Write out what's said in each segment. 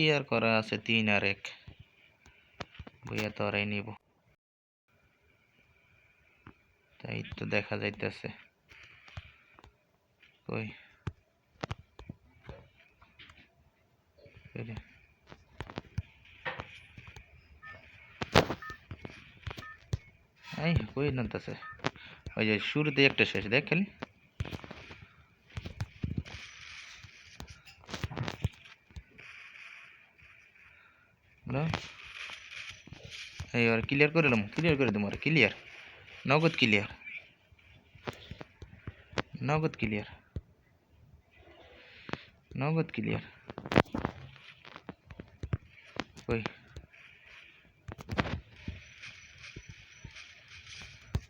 কি আর করা আছে তিন আর এক? বইয়া তো ওরাই নিব। তাই তো দেখা যাইতেছে। কই? এই, কই নামতেছে? ওই যে শুরুতে একটা শেষ, দেখ খালি। না? এই আর ক্লিয়ার করে দিলাম ক্লিয়ার করে দেবো আর ক্লিয়ার নগদ ক্লিয়ার নগদ ক্লিয়ার নগদ ক্লিয়ার কই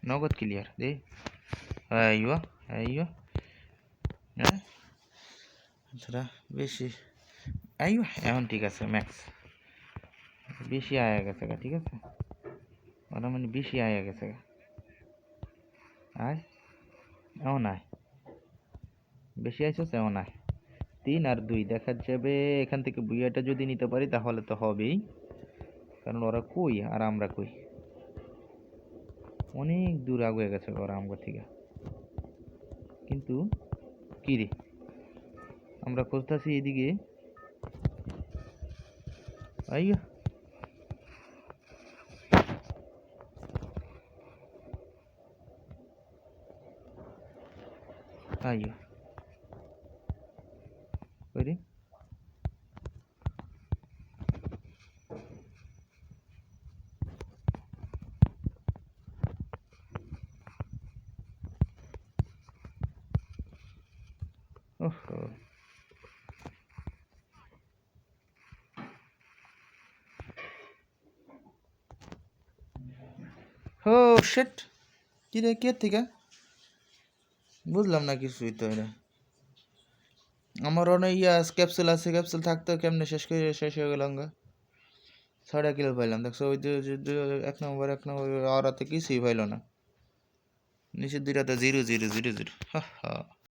নগদ ক্লিয়ার দে। আইয়ো আইয়ো হ্যাঁ? আচ্ছা বেশি। আইয়ো এখন ঠিক আছে ম্যাক্স বেশি আয়া গেছে গা, ঠিক আছে? ওরা মানে বেশি আয়া গেছে গা। আয়, এমন আয়। বেশি আইসস, এমন আয়। তিন আর দুই, দেখা যাবে এখান থেকে বুইয়াটা যদি নিতে পারি, তাহলে তো হবেই। কারণ ওরা কই আর আমরা কই? অনেক দূর আগুয়ে গেছে ওরা আমগো থেকে। কিন্তু কি রে? আমরা খুঁজতেছি এদিকে। আইয়া। tayo. Pwede? Oh, oh. Oh shit. Did I get the guy? বুঝলাম না কিছুই তো এটা। আমার অনেক ইয়া ক্যাপসুল আছে ক্যাপসুল থাকতো কেমনে শেষ করে শেষ হয়ে গেল গা ছয়টা কিলো পাইলাম, দেখছ? ওই এক নম্বর এক নম্বর আর হাতে কিছুই পাইলো না। নিচের দুইটাতে জিরো জিরো জিরো জিরো হা হা।